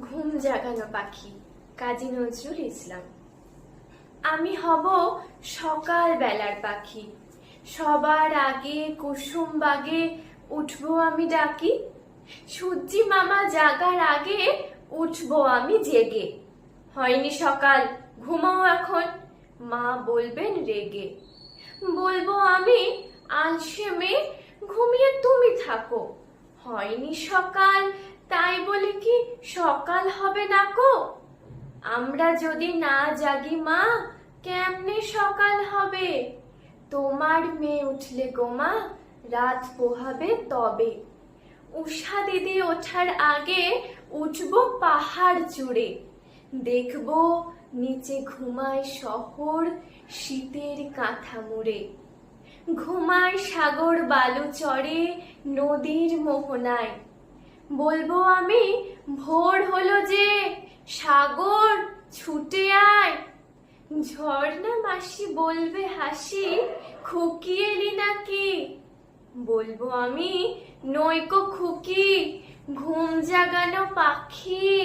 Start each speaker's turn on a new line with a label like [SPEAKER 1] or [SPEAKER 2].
[SPEAKER 1] ঘুম জাগানো পাখি, কাজী নজরুল ইসলাম। আমি হব সকাল বেলার পাখি। সবার আগে কুসুম বাগে উঠবো আমি ডাকি। সূর্যি মামা জাগার আগে উঠবো আমি জেগে। হয়নি সকাল, ঘুমাও এখন, মা বলবেন রেগে। বলব আমি আলসে মেয়ে ঘুমিয়ে তুমি থাকো। হয়নি সকাল হবে না কো? আমরা যদি না জাগি, মা, কেমনে সকাল হবে? তোমার মেয়ে উঠলে গো, মা, রাত পোহাবে তবে। উষা দিদি ওঠার আগে উঠবো পাহাড় জুড়ে। দেখব নিচে ঘুমায় শহর শীতের কাঁথা মুড়ে ঘুমায় সাগর বালু চড়ে নদীর মোহনায়। বলব আমি, ভোর হলো যে, সাগর ছুটে আয়। ঝর্ণা মাসি বলবে হাসি খুকি এলি নাকি? বলব আমি, নৈকো খুকি, ঘুম জাগানো পাখি।